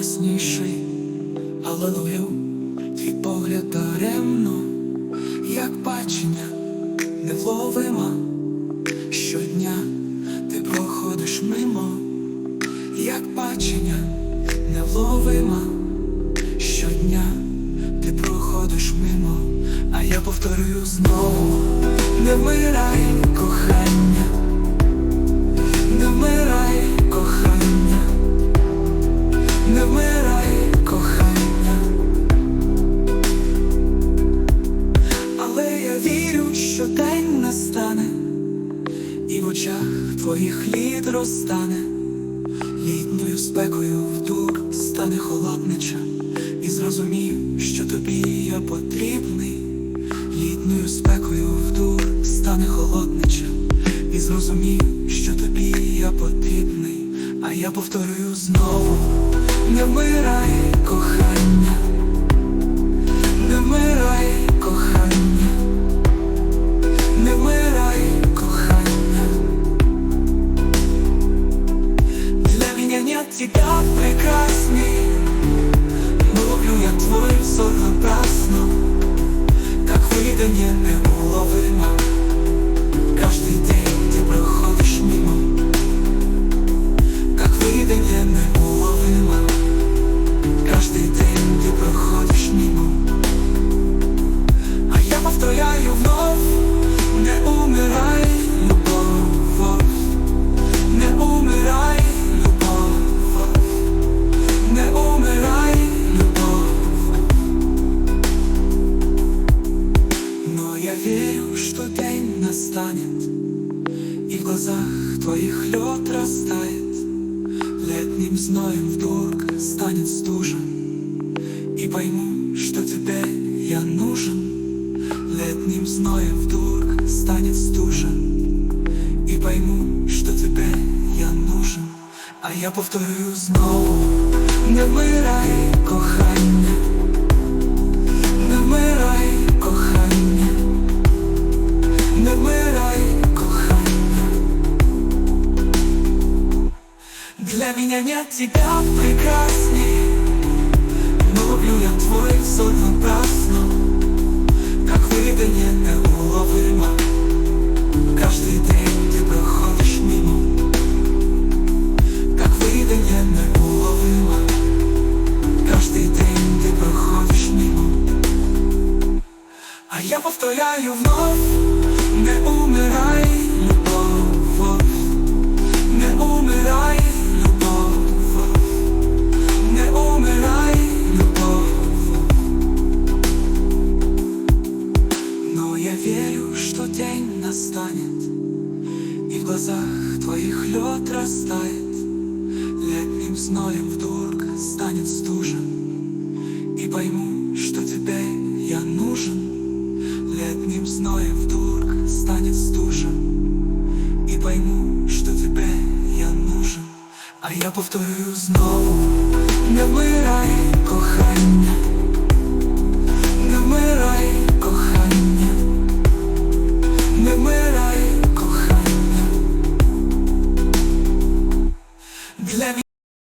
ясніший, але ловив твій погляд даремно, як бачення невловима. Щодня ти проходиш мимо, як бачення невловима. Щодня ти проходиш мимо, а я повторюю знову, не вмирай, кохання, вірю, що день настане, і в очах твоїх лід розтане, літньою спекою вдур стане холоднича, і зрозумів, що тобі я потрібний, літньою спекою вдур стане холоднича, і зрозумів, що тобі я потрібний, а я повторюю знову, не вмирай, кохання, прекрасней. Но люблю я твой взор напрасно Как выдание неуловимо верю, что день настанет, И в глазах твоих лед растает, Летним зноем вдруг станет стужа, И пойму, что тебе я нужен, Летним зноем вдруг станет стужа, і пойму, що тебе я нужен, а я повторюю знову, не вмирай, кохання, меня тебя прекрасней, но люблю я твой взор напрасно, как выдание неуловимо. Каждый день ты проходишь мимо. Как выдание неуловимо Каждый день ты проходишь мимо. А я повторяю вновь настанет И в глазах твоих лед растает. Летним зноем вдруг станет стужа И пойму, что тебе я нужен. Летним зноем вдруг станет стужа И пойму, что тебе я нужен. А я повторюю знову Не вмирай, кохання